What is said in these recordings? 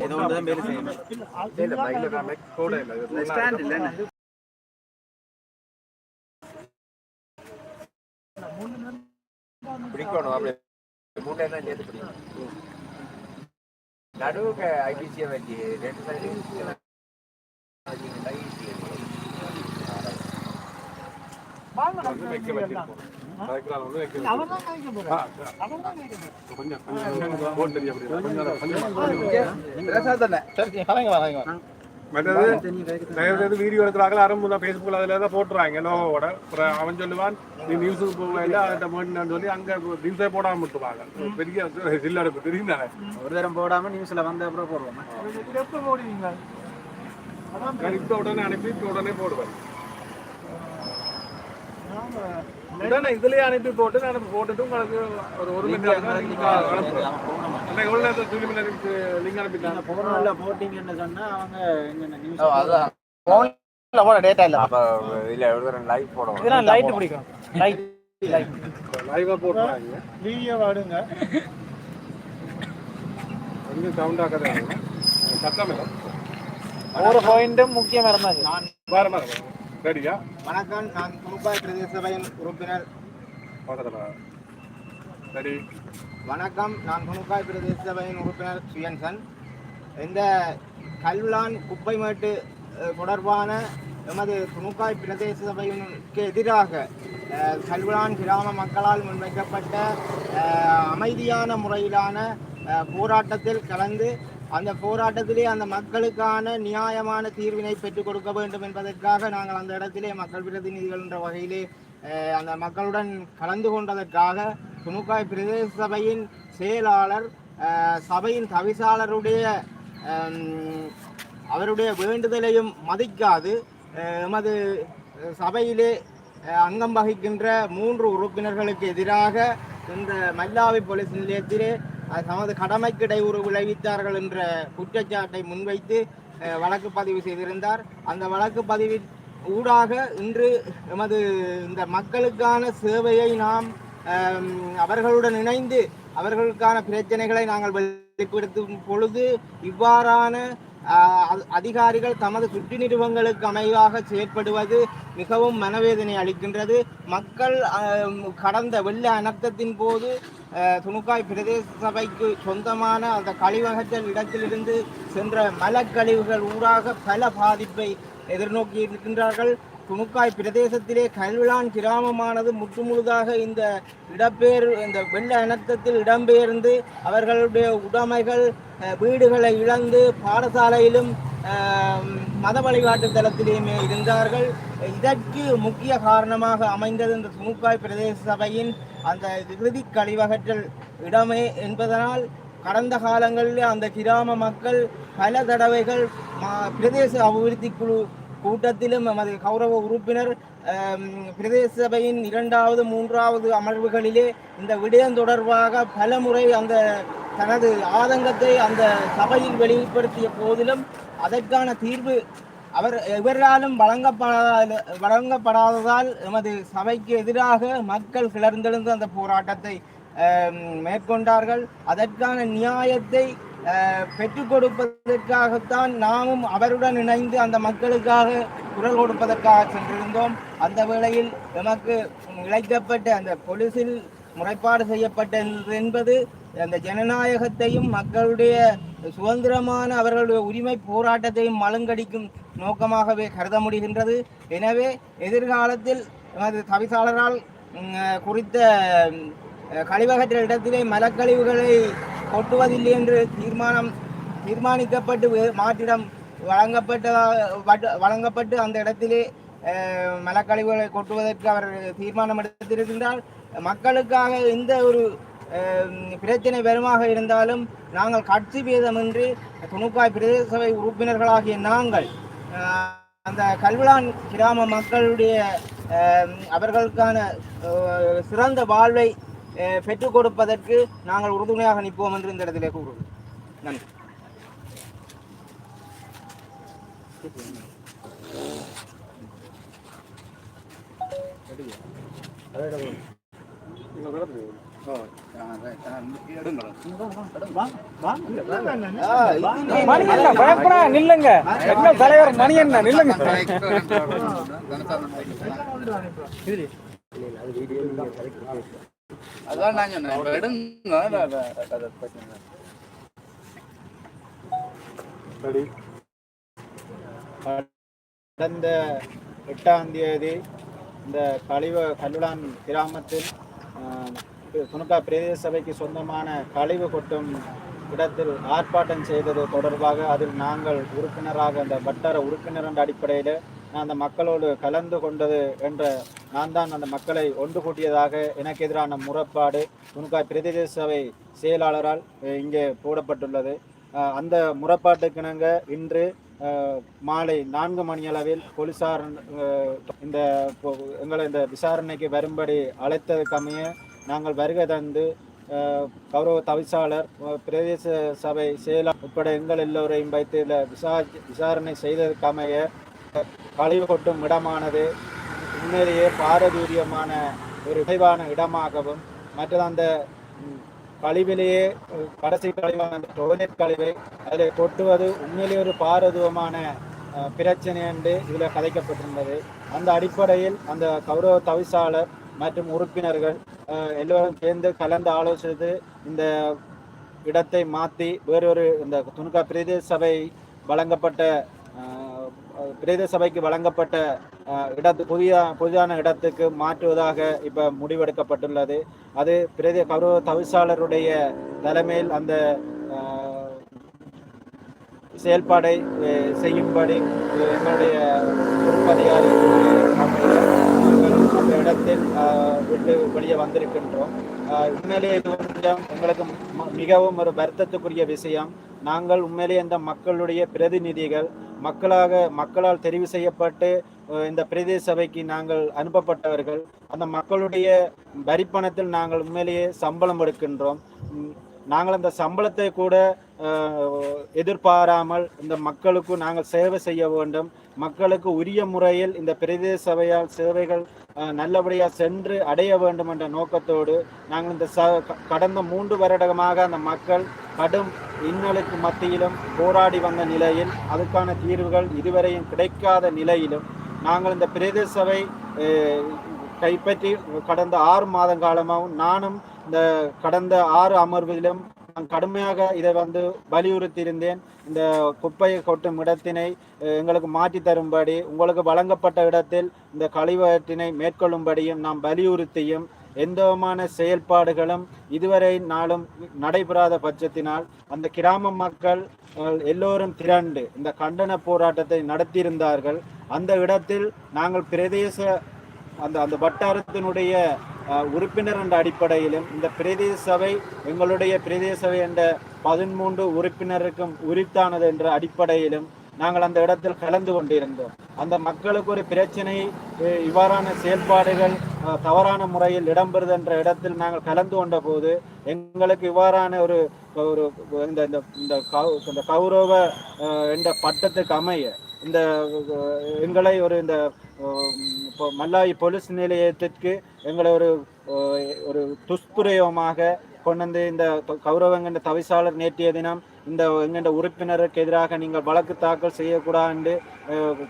ஏதோ ஒன்று தான் வேலை செய்யணும் ஸ்டாண்ட் இல்லை பிடிக்கணும் அப்படி மூட்டை தான் சேர்த்து பிடிக்கணும் நடுவுக்கு ஐபிசியை வச்சு ரெண்டு சைடு வச்சுக்கிட்டா ஈஸி மற்றது வீடியோ எடுக்கிறாங்களா அரும் தான் ஃபேஸ்புக்கில் அதில் தான் போட்டுறாங்க லோகோட அப்புறம் அவன் சொல்லுவான் நீ நியூஸுக்கு போகல அதில் போயிட்டு சொல்லி அங்கே நியூஸே போடாமல் விட்டுவாங்க பெரிய சில்ல எடுப்பு தெரியும்? தானே ஒரு தரம் போடாம நியூஸ்ல வந்த அப்புறம் போடுவோம்? இப்போ உடனே அனுப்பி இப்போ உடனே போடுவேன். உடனே இதுலயே அனுப்பி போட்டு நான் போட்டுட்டு உங்களுக்கு ஒரு ஒரு மணி நேரம் அனுப்புறேன் அன்னைக்கு எவ்வளோ நேரத்தில் திரும்பி எனக்கு லிங்க் அனுப்பிட்டாங்க போனல போட்டிங்கன்னு சொன்னா அவங்க எங்க நியூஸ் அதுதான் போன்ல போட டேட்டா இல்ல அப்போ இதில் ஒரு லைவ் போடுவோம் இதெல்லாம் லைட் பிடிக்கும். லைட் லைட் லைவாக போட்டுறாங்க. வீடியோ வாடுங்க. கொஞ்சம் சவுண்ட் சத்தம் இல்லை. ஒரு பாயிண்ட்டும் முக்கியமா வேற மாதிரி. ரெடியா வணக்கம் நான் துணுப்பாய் பிரதேச சபையின் உறுப்பினர். சரி. வணக்கம் நான் துணுக்காய் பிரதேச சபையின் உறுப்பினர் சுயன்சன். இந்த கல்விலான் குப்பை மேட்டு அஹ், தொடர்பான எமது துணுக்காய் பிரதேச சபையினுக்கு எதிராக கல்விலான் கிராம மக்களால் முன்வைக்கப்பட்ட அமைதியான முறையிலான போராட்டத்தில் கலந்து அந்த போராட்டத்திலே அந்த மக்களுக்கான நியாயமான தீர்வினை பெற்றுக் கொடுக்க வேண்டும் என்பதற்காக நாங்கள் அந்த இடத்திலே மக்கள் பிரதிநிதிகள் என்ற வகையிலே அந்த மக்களுடன் கலந்து கொண்டதற்காக துணுக்காய் பிரதேச சபையின் செயலாளர் சபையின் தவிசாளருடைய அவருடைய வேண்டுதலையும் மதிக்காது எமது சபையிலே அங்கம் வகிக்கின்ற மூன்று உறுப்பினர்களுக்கு எதிராக இந்த மல்லாவி போலீஸ் நிலையத்திலே தமது கடமைக்கிடை இடையூறு விளைவித்தார்கள் என்ற குற்றச்சாட்டை முன்வைத்து வழக்கு பதிவு செய்திருந்தார். அந்த வழக்கு பதிவின் ஊடாக இன்று எமது இந்த மக்களுக்கான சேவையை நாம் அவர்களுடன் இணைந்து அவர்களுக்கான பிரச்சனைகளை நாங்கள் வெளிப்படுத்தும் பொழுது இவ்வாறான அதிகாரிகள் தமது சுற்றி நிறுவங்களுக்கு அமைவாக செயற்படுவது மிகவும் மனவேதனை அளிக்கின்றது. மக்கள் கடந்த வெள்ள அனர்த்தத்தின் போது துணுக்காய் பிரதேச சபைக்கு சொந்தமான அந்த கழிவகற்றல் இடத்திலிருந்து சென்ற மலக்கழிவுகள் ஊடாக பல பாதிப்பை எதிர்நோக்கி இருக்கின்றார்கள். துணுக்காய் பிரதேசத்திலே கல்விளான் கிராமமானது முற்றுமுழுதாக இந்த இடப்பெயர் இந்த வெள்ள அனர்த்தத்தில் இடம்பெயர்ந்து அவர்களுடைய உடைமைகள் வீடுகளை இழந்து பாடசாலையிலும் மத வழிபாட்டு தளத்திலேயுமே இருந்தார்கள். இதற்கு முக்கிய காரணமாக அமைந்தது இந்த துணுக்காய் பிரதேச சபையின் அந்த இறுதி கழிவகற்றல் இடமே என்பதனால் கடந்த காலங்களில் அந்த கிராம மக்கள் பல தடவைகள் பிரதேச அபிவிருத்தி குழு கூட்டத்திலும் எமது கௌரவ உறுப்பினர் பிரதேச சபையின் இரண்டாவது மூன்றாவது அமர்வுகளிலே இந்த விடயம் தொடர்பாக பல முறை அந்த தனது ஆதங்கத்தை அந்த சபையில் வெளிப்படுத்திய போதிலும் அதற்கான தீர்வு அவர் இவராலும் வழங்கப்படாத வழங்கப்படாததால் எமது சபைக்கு எதிராக மக்கள் கிளர்ந்தெழுந்து அந்த போராட்டத்தை மேற்கொண்டார்கள். அதற்கான நியாயத்தை பெற்றுக் கொடுப்பதற்காகத்தான் நாமும் அவருடன் இணைந்து அந்த மக்களுக்காக குரல் கொடுப்பதற்காக சென்றிருந்தோம். அந்த வேளையில் எமக்கு இழைக்கப்பட்ட அந்த பொலிசில் முறைப்பாடு செய்யப்பட்டது என்பது அந்த ஜனநாயகத்தையும் மக்களுடைய சுதந்திரமான அவர்களுடைய உரிமை போராட்டத்தையும் மழுங்கடிக்கும் நோக்கமாகவே கருத முடிகின்றது. எனவே எதிர்காலத்தில் எமது தவிசாளரால் குறித்த கழிவகற்ற இடத்திலே மலக்கழிவுகளை கொட்டுவதில்லை என்று தீர்மானம் தீர்மானிக்கப்பட்டு மாற்றிடம் வழங்கப்பட்டதா வழங்கப்பட்டு அந்த இடத்திலே மலக்கழிவுகளை கொட்டுவதற்கு அவர் தீர்மானம் எடுத்திருக்கின்றார். மக்களுக்காக எந்த ஒரு பிரச்சனை வருமாக இருந்தாலும் நாங்கள் கட்சி பேதமின்றி துணுக்காய் பிரதேச சபை உறுப்பினர்களாகிய நாங்கள் அந்த கல்விழான் கிராம மக்களுடைய அவர்களுக்கான சிறந்த வாழ்வை பெற்றுக் கொடுப்பதற்கு நாங்கள் உறுதுணையாக நிற்போம் என்று இந்த இடத்திலே கூறுவோம் நன்றி. நீங்கள் பயப்படா நில்லுங்க. என்ன தலைவர் மணி என்ன நில்லுங்க. அதான் நான் சொன்னேன் எடுங்க கடந்த எட்டாம் தேதி இந்த கழிவ கல்லுடான் கிராமத்தில் ஆஹ், துணுக்கா பிரதேச சபைக்கு சொந்தமான கழிவு கொட்டும் இடத்தில் ஆர்ப்பாட்டம் செய்தது தொடர்பாக அதில் நாங்கள் உறுப்பினராக அந்த வட்டார உறுப்பினர் என்ற அடிப்படையில் நான் அந்த மக்களோடு கலந்து கொண்டது என்ற நான் தான் அந்த மக்களை ஒன்று கூட்டியதாக எனக்கு எதிரான முறைப்பாடு துணுக்கா பிரதேச சபை செயலாளரால் இங்கே போடப்பட்டுள்ளது. அந்த முறைப்பாட்டுக்கிணங்க இன்று மாலை நான்கு மணியளவில் போலீசார் இந்த எங்களை இந்த விசாரணைக்கு வரும்படி அழைத்ததுக்கமைய நாங்கள் வருகை தந்து கௌரவ தவிசாளர் பிரதேச சபை செயலாளர் உட்பட எங்கள் எல்லோரையும் வைத்து விசா விசாரணை செய்ததற்கமைய கழிவு கொட்டும் இடமானது உண்மையிலேயே பாரதூரியமான ஒரு விளைவான இடமாகவும் மற்றது அந்த கழிவிலேயே கடைசி கழிவான அந்த டொய்லெட் கழிவை அதில் கொட்டுவது உண்மையிலேயே ஒரு பாரதூரமான பிரச்சனை என்று இதில் கதைக்கப்பட்டிருந்தது. அந்த அடிப்படையில் அந்த கௌரவ தவிசாளர் மற்றும் உறுப்பினர்கள் எல்லோரும் சேர்ந்து கலந்து ஆலோசித்து இந்த இடத்தை மாற்றி வேறொரு இந்த துணுக்கா பிரதேச சபை வழங்கப்பட்ட பிரதேச சபைக்கு வழங்கப்பட்ட இடத்து புதிய புதிதான இடத்துக்கு மாற்றுவதாக இப்போ முடிவெடுக்கப்பட்டுள்ளது. அது பிரதே கௌரவ தவிசாளருடைய தலைமையில் அந்த செயல்பாடை செய்யும்படி எங்களுடைய பொறுப்பதிகாரி நேரத்தில் விட்டு வெளியே வந்திருக்கின்றோம். உண்மையிலே உண்மையிலேயே இது கொஞ்சம் எங்களுக்கு ம- மிகவும் ஒரு வருத்தத்துக்குரிய விஷயம். நாங்கள் உண்மையிலேயே இந்த மக்களுடைய பிரதிநிதிகள் மக்களாக மக்களால் தெரிவு செய்யப்பட்டு இந்த பிரதேச சபைக்கு நாங்கள் அனுப்பப்பட்டவர்கள் அந்த மக்களுடைய வரிப்பணத்தில் நாங்கள் உண்மையிலேயே சம்பளம் எடுக்கின்றோம். நாங்கள் அந்த சம்பளத்தை கூட எதிர்பாராமல் இந்த மக்களுக்கு நாங்கள் சேவை செய்ய வேண்டும். மக்களுக்கு உரிய முறையில் இந்த பிரதேச சபையால் சேவைகள் நல்லபடியாக சென்று அடைய வேண்டும் என்ற நோக்கத்தோடு நாங்கள் இந்த ச க- கடந்த மூன்று வருடமாக அந்த மக்கள் கடும் இன்னலுக்கு மத்தியிலும் போராடி வந்த நிலையில் அதுக்கான தீர்வுகள் இதுவரையும் கிடைக்காத நிலையிலும் நாங்கள் இந்த பிரதேச சபை கைப்பற்றி கடந்த ஆறு மாத காலமாகவும் நானும் இந்த கடந்த ஆறு அமர்விலும் நான் கடுமையாக இதை வந்து வலியுறுத்தி இருந்தேன் இந்த குப்பையை கொட்டும் இடத்தினை எங்களுக்கு மாற்றி தரும்படி உங்களுக்கு வழங்கப்பட்ட இடத்தில் இந்த கழிவற்றினை மேற்கொள்ளும்படியும் நாம் வலியுறுத்தியும் எந்த விதமான செயல்பாடுகளும் இதுவரை நாளும் நடைபெறாத பட்சத்தினால் அந்த கிராம மக்கள் எல்லோரும் திரண்டு இந்த கண்டன போராட்டத்தை நடத்தியிருந்தார்கள். அந்த இடத்தில் நாங்கள் பிரதேச அந்த அந்த வட்டாரத்தினுடைய உறுப்பினர் என்ற அடிப்படையிலும் இந்த பிரதேச சபை எங்களுடைய பிரதேச சபை என்ற பதிமூன்று உறுப்பினருக்கும் உரித்தானது என்ற அடிப்படையிலும் நாங்கள் அந்த இடத்தில் கலந்து கொண்டிருந்தோம். அந்த மக்களுக்கு ஒரு பிரச்சனை இவ்வாறான செயல்பாடுகள் தவறான முறையில் இடம்பெறுது என்ற இடத்தில் நாங்கள் கலந்து கொண்ட போது எங்களுக்கு இவ்வாறான ஒரு ஒரு இந்த இந்த இந்த இந்த கௌரவ என்ற பட்டத்துக்கு அமைய இந்த எங்களை ஒரு இந்த இப்போ மல்லாய் போலீஸ் நிலையத்திற்கு எங்களை ஒரு ஒரு துஷ்பிரயோகமாக கொண்டு வந்து இந்த கௌரவங்கின்ற தவிசாளர் நேற்றைய தினம் இந்த எங்கின்ற உறுப்பினருக்கு எதிராக நீங்கள் வழக்கு தாக்கல் செய்யக்கூடாது என்று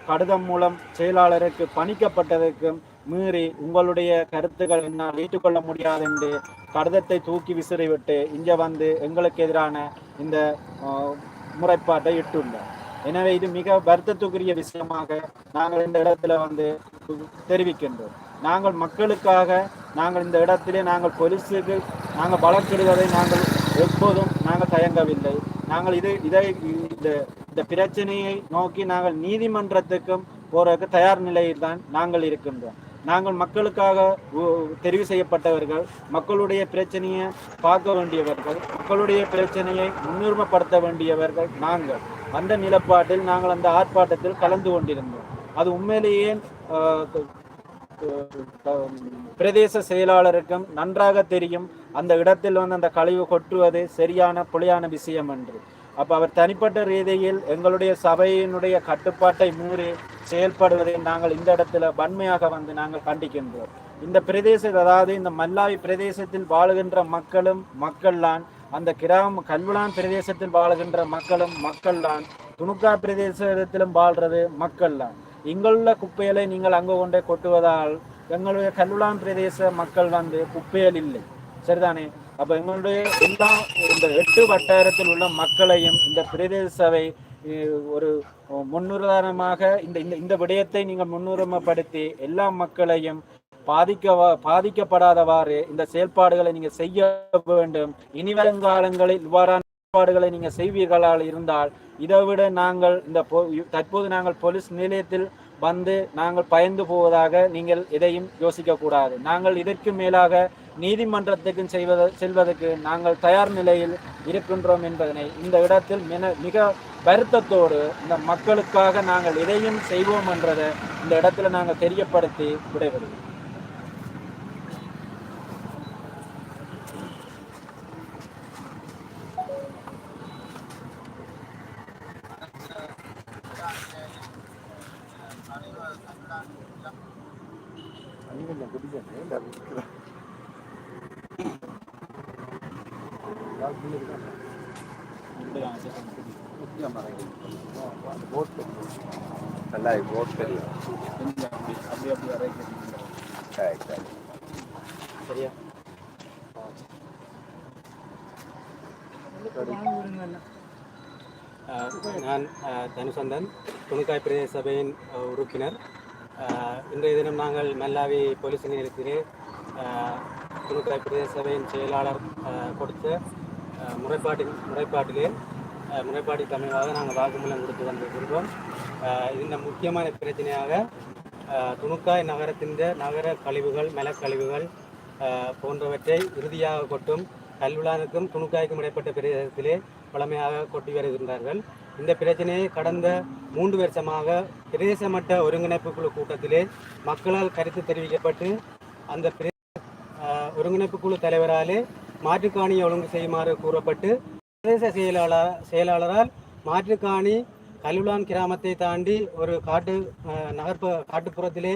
கடிதம் மூலம் செயலாளருக்கு பணிக்கப்பட்டதற்கும் மீறி உங்களுடைய கருத்துக்கள் என்னால் ஏற்றுக்கொள்ள முடியாது என்று கடிதத்தை தூக்கி விசிறிவிட்டு இங்கே வந்து எங்களுக்கு எதிரான இந்த முறைப்பாட்டை இட்டுள்ளார். எனவே இது மிக வருத்தத்துக்குரிய விஷயமாக நாங்கள் இந்த இடத்துல வந்து தெரிவிக்கின்றோம். நாங்கள் மக்களுக்காக நாங்கள் இந்த இடத்திலே நாங்கள் பொலிசுக்கு நாங்கள் வழக்கிடுவதை நாங்கள் எப்போதும் நாங்கள் தயங்கவில்லை. நாங்கள் இது இதை இந்த இந்த பிரச்சனையை நோக்கி நாங்கள் நீதிமன்றத்துக்கும் போறதுக்கு தயார் நிலையில் தான் நாங்கள் இருக்கின்றோம். நாங்கள் மக்களுக்காக தெரிவு செய்யப்பட்டவர்கள் மக்களுடைய பிரச்சனையை பார்க்க வேண்டியவர்கள் மக்களுடைய பிரச்சனையை முன்னுரிமைப்படுத்த வேண்டியவர்கள் நாங்கள். அந்த நிலப்பாட்டில் நாங்கள் அந்த ஆர்ப்பாட்டத்தில் கலந்து கொண்டிருந்தோம். அது உண்மையிலேயே பிரதேச செயலாளருக்கும் நன்றாக தெரியும். அந்த இடத்தில் வந்து அந்த கழிவு கொட்டுவது சரியான புலியான விஷயம் என்று. அப்ப அவர் தனிப்பட்ட ரீதியில் எங்களுடைய சபையினுடைய கட்டுப்பாட்டை மீறி செயல்படுவதை நாங்கள் இந்த இடத்துல வன்மையாக வந்து நாங்கள் கண்டிக்கின்றோம். இந்த பிரதேச அதாவது இந்த மல்லாவி பிரதேசத்தில் வாழுகின்ற மக்களும் மக்கள்தான் அந்த கிராம கல்வளான் பிரதேசத்தில் வாழ்கின்ற மக்களும் மக்கள் தான் துணுக்கா பிரதேசத்திலும் வாழ்றது மக்கள்தான். இங்குள்ள குப்பைகளை நீங்கள் அங்கு கொண்டே கொட்டுவதால் எங்களுடைய கல்வளான் பிரதேச மக்கள் வந்து குப்பைகள் இல்லை. சரிதானே? அப்ப எங்களுடைய எல்லா இந்த எட்டு வட்டாரத்தில் உள்ள மக்களையும் இந்த பிரதேச சபை ஒரு முன்னுதாரணமாக இந்த இந்த இந்த விடயத்தை நீங்கள் முன்னுரிமைப்படுத்தி எல்லா மக்களையும் பாதிக்க பாதிக்கப்படாதவாறு இந்த செயல்பாடுகளை நீங்க செய்ய வேண்டும். இனி வருங்காலங்களில் இவ்வாறான செயல்பாடுகளை நீங்க செய்வீர்களால் இருந்தால் இதை விட நாங்கள் இந்த பொ- தற்போது நாங்கள் போலீஸ் நிலையத்தில் வந்து நாங்கள் பயந்து போவதாக நீங்கள் எதையும் யோசிக்க கூடாது நாங்கள் இதற்கு மேலாக நீதிமன்றத்துக்கு செய்வத செல்வதற்கு நாங்கள் தயார் நிலையில் இருக்கின்றோம் என்பதனை இந்த இடத்தில் மிக மிக வருத்தத்தோடு இந்த மக்களுக்காக நாங்கள் எதையும் செய்வோம் என்றதை இந்த இடத்துல நாங்கள் தெரியப்படுத்தி விடைபெறுகிறோம். நல்லா போட் தெரியும் அப்படி அப்படி வரைக்கும் சரியா நான் தனுசந்தன் துணுக்காய் பிரதேச சபையின் உறுப்பினர். இன்றைய தினம் நாங்கள் மல்லாவி போலீஸ் நிலையத்திலே துணுக்காய் பிரதேச சபையின் செயலாளர் கொடுத்த முறைப்பாட்டின் முறைப்பாட்டிலே அஹ், தமிழாக நாங்கள் வாக்குமூலம் கொடுத்து வந்திருக்கின்றோம். இந்த முக்கியமான பிரச்சனையாக துணுக்காய் நகரத்தின் நகர கழிவுகள் மலக்கழிவுகள் போன்றவற்றை இறுதியாக கொட்டும் கல்விழானுக்கும் துணுக்காய்க்கும் இடைப்பட்ட பிரதேசத்திலே பழமையாக கொட்டி வருகின்றார்கள். இந்த பிரச்சனையை கடந்த மூன்று வருஷமாக பிரதேச மட்ட ஒருங்கிணைப்பு குழு கூட்டத்திலே மக்களால் கருத்து தெரிவிக்கப்பட்டு அந்த ஒருங்கிணைப்பு குழு தலைவராலே மாற்றுக்காணியை ஒழுங்கு செய்யுமாறு கூறப்பட்டு பிரதேச செயலாளர் செயலாளரால் மாற்றுக்காணி கல்விழான் கிராமத்தை தாண்டி ஒரு காட்டு நகர்ப்புற காட்டுப்புறத்திலே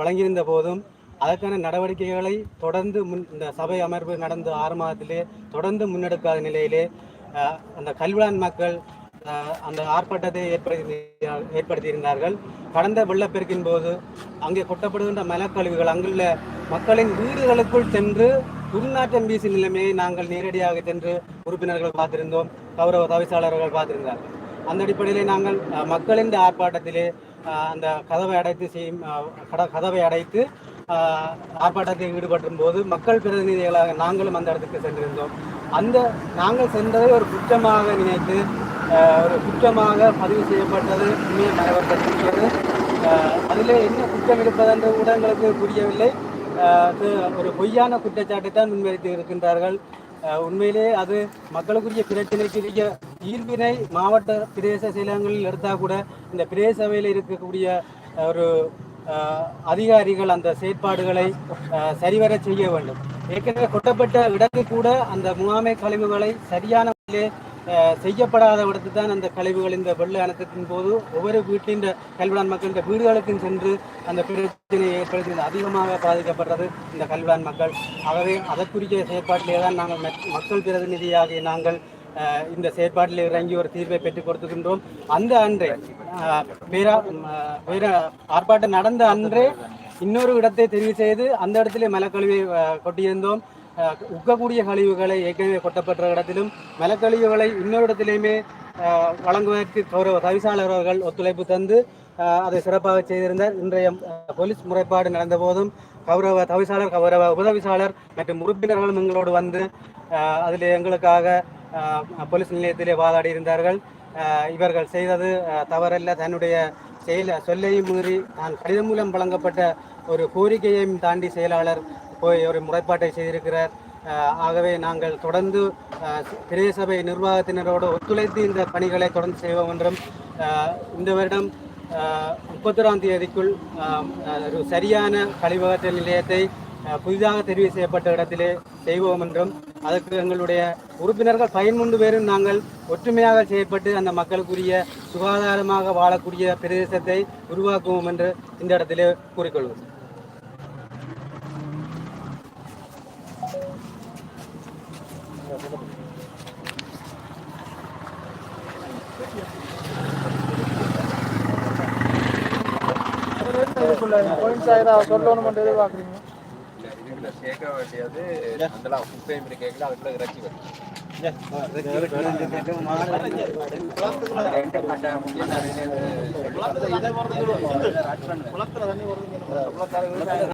வழங்கியிருந்த போதும் அதற்கான நடவடிக்கைகளை தொடர்ந்து முன் இந்த சபை அமர்வு நடந்து ஆறு மாதத்திலே தொடர்ந்து முன்னெடுக்காத நிலையிலே அந்த கல்விழான் மக்கள் அந்த ஆர்ப்பாட்டத்தை ஏற்படுத்தி ஏற்படுத்தியிருந்தார்கள். கடந்த வெள்ளப்பெருக்கின் போது அங்கே கொட்டப்படுகின்ற மலக்கழிவுகள் அங்குள்ள மக்களின் வீடுகளுக்குள் சென்று துர்நாற்றம் வீசி நிலைமையை நாங்கள் நேரடியாக சென்று உறுப்பினர்கள் பார்த்திருந்தோம் கௌரவ தவிசாளர்கள் பார்த்திருந்தார்கள். அந்த அடிப்படையிலே நாங்கள் மக்களின் ஆர்ப்பாட்டத்திலே அந்த கதவை அடைத்து செய்யும் கட- கதவை அடைத்து ஆர்ப்பாட்டத்தில் ஈடுபடும் போது மக்கள் பிரதிநிதிகளாக நாங்களும் அந்த இடத்துக்கு சென்றிருந்தோம். அந்த நாங்கள் சென்றதை ஒரு குற்றமாக நினைத்து ஒரு குற்றமாக பதிவு செய்யப்பட்டது உண்மையை நடைபெற்றது அதில் என்ன குற்றம் இருப்பதென்று கூட எங்களுக்கு புரியவில்லை அது ஒரு பொய்யான குற்றச்சாட்டை தான் முன்வைத்து இருக்கின்றார்கள். உண்மையிலே அது மக்களுக்குரிய பிரச்சனைக்குரிய தீர்வினை மாவட்ட பிரதேச செயலகங்களில் எடுத்தால் கூட இந்த பிரதேச சபையில் இருக்கக்கூடிய ஒரு அதிகாரிகள் அந்த செயற்பாடுகளை சரிவர செய்ய வேண்டும். ஏற்கனவே கொட்டப்பட்ட இடத்து கூட அந்த முகாமை கழிவுகளை சரியான முறையிலே செய்யப்படாத இடத்து தான் அந்த கழிவுகள் இந்த வெள்ள அனக்கத்தின் போது ஒவ்வொரு வீட்டின் கல்விடான் மக்கள் இந்த வீடுகளுக்கும் சென்று அந்த பிரச்சனையை ஏற்படுத்தி அதிகமாக பாதிக்கப்பட்டது இந்த கல்விடான் மக்கள். ஆகவே அதற்குரிய செயற்பாட்டிலே தான் நாங்கள் மக்கள் பிரதிநிதியாகிய நாங்கள் இந்த செயற்பாட்டில் இறங்கி ஒரு தீர்வை பெற்றுக் கொடுத்துக்கின்றோம் அந்த அன்றே அஹ், பேரா ஆர்ப்பாட்டம் நடந்த அன்றே இன்னொரு இடத்தை தெரிவு செய்து அந்த இடத்திலே மலக்கழிவை கொட்டியிருந்தோம். உக்கக்கூடிய கழிவுகளை ஏற்கனவே கொட்டப்பட்ட இடத்திலும் மலக்கழிவுகளை இன்னொரு இடத்திலையுமே வழங்குவதற்கு கௌரவ தவிசாளர் அவர்கள் ஒத்துழைப்பு தந்து அதை சிறப்பாக செய்திருந்தார் இன்றைய போலீஸ் முறைப்பாடு நடந்த போதும் கௌரவ தவிசாளர் கௌரவ உதவிசாளர் மற்றும் உறுப்பினர்களும் எங்களோடு வந்து அதில் எங்களுக்காக போலீஸ் நிலையத்திலே வாதாடி இருந்தார்கள். இவர்கள் செய்தது தவறல்ல. தன்னுடைய செயல சொல்லையும் மீறி நான் கடிதம் மூலம் வழங்கப்பட்ட ஒரு கோரிக்கையையும் தாண்டி செயலாளர் போய் ஒரு முறைப்பாட்டை செய்திருக்கிறார். ஆகவே நாங்கள் தொடர்ந்து அஹ், பிரதேச சபை நிர்வாகத்தினரோடு ஒத்துழைத்து இந்த பணிகளை தொடர்ந்து செய்வோம் என்றும் இந்த வருடம் முப்பத்தொராம் தேதிக்குள் ஒரு சரியான கழிவகற்ற நிலையத்தை புதிதாக தெரிவு செய்யப்பட்ட இடத்திலே செய்வோம் என்றும் அதற்கு எங்களுடைய உறுப்பினர்கள் பதிமூன்று பேரும் நாங்கள் ஒற்றுமையாக செயல்பட்டு அந்த மக்களுக்குரிய சுகாதாரமாக வாழக்கூடிய பிரதேசத்தை உருவாக்குவோம் என்று இந்த இடத்திலே கூறிக்கொள்வோம். Thank சொல்லணும் எதிர்பார்க்குறீங்க இல்ல, இதுக்குள்ள சேர்க்க வேண்டியது அதெல்லாம் குப்பையும் கேட்கல அதுக்குள்ள இறைச்சி வரும் குளத்துல தண்ணி வருது